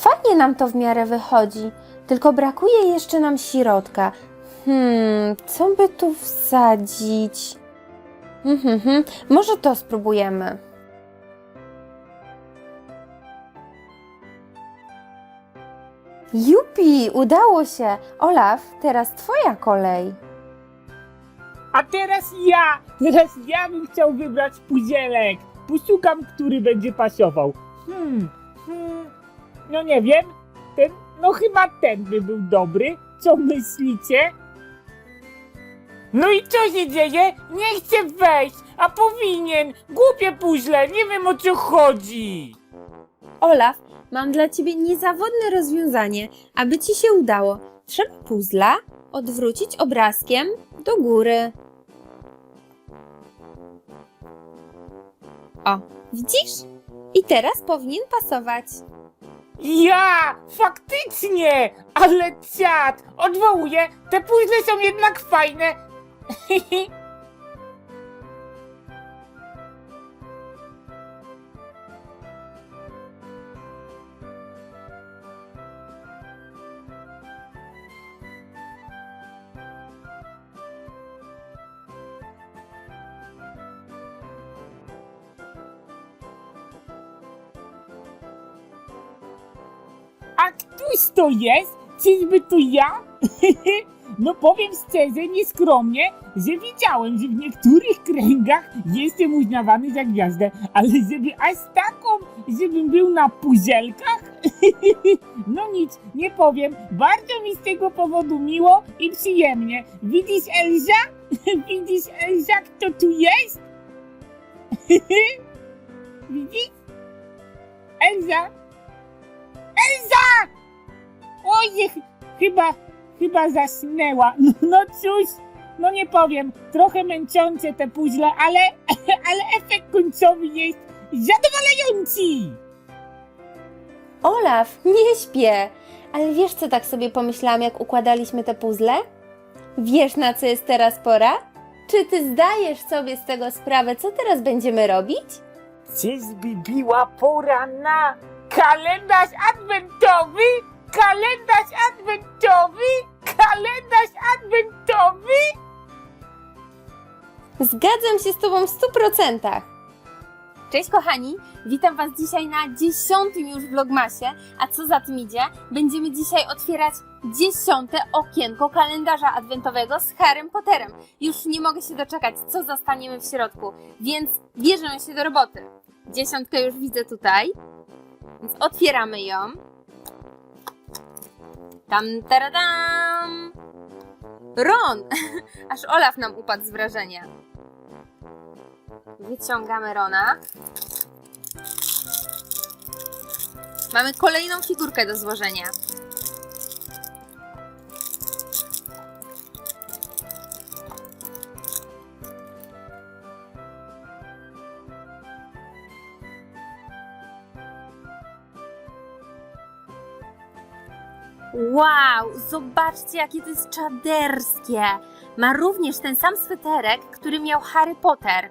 Fajnie nam to w miarę wychodzi, tylko brakuje jeszcze nam środka. Hmm, co by tu wsadzić? Mhm, hmm, może to spróbujemy. Jupi, udało się! Olaf, teraz twoja kolej. A teraz ja! Teraz ja bym chciał wybrać puzielek. Poszukam, który będzie pasował. Hmm, no nie wiem. Ten, no chyba ten by był dobry. Co myślicie? No i co się dzieje? Nie chcę wejść, a powinien. Głupie puzzle, nie wiem o co chodzi. Olaf, mam dla ciebie niezawodne rozwiązanie, aby ci się udało. Trzeba puzla odwrócić obrazkiem do góry. O, widzisz? I teraz powinien pasować. Ja! Faktycznie! Ale ciat! Odwołuję! Te puzzle są jednak fajne! A któż to jest? Czyżby to ja? no powiem szczerze, nieskromnie, że widziałem, że w niektórych kręgach jestem uznawany za gwiazdę, ale żeby aż taką, żebym był na puzelkach? no nic, nie powiem, bardzo mi z tego powodu miło i przyjemnie. Widzisz Elza? Widzisz Elza, kto tu jest? Widzisz? Elza? Oj, ch- chyba, chyba zasnęła. No, no cóż, no nie powiem, trochę męczące te puzzle, ale, ale efekt końcowy jest zadowalający. Olaf, nie śpię! Ale wiesz, co tak sobie pomyślałam, jak układaliśmy te puzzle? Wiesz, na co jest teraz pora? Czy ty zdajesz sobie z tego sprawę, co teraz będziemy robić? Czyżby biła pora na kalendarz adwentowy? Zgadzam się z Tobą w 100%. Cześć kochani, witam Was dzisiaj na dziesiątym już vlogmasie, a co za tym idzie, będziemy dzisiaj otwierać dziesiąte okienko kalendarza adwentowego z Harrym Potterem. Już nie mogę się doczekać, co zastaniemy w środku, więc bierzemy się do roboty. Dziesiątkę już widzę tutaj, więc otwieramy ją. Tam, taradam! Ron! Aż Olaf nam upadł z wrażenia. Wyciągamy Rona. Mamy kolejną figurkę do złożenia. Wow, zobaczcie jakie to jest czaderskie. Ma również ten sam sweterek, który miał Harry Potter.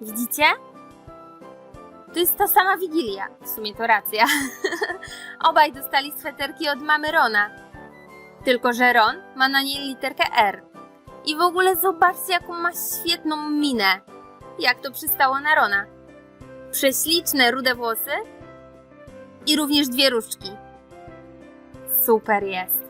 Widzicie? To jest ta sama Wigilia. W sumie to racja. Obaj dostali sweterki od mamy Rona. Tylko, że Ron ma na niej literkę R. I w ogóle zobaczcie, jaką ma świetną minę. Jak to przystało na Rona. Prześliczne rude włosy i również dwie różdżki. Super jest.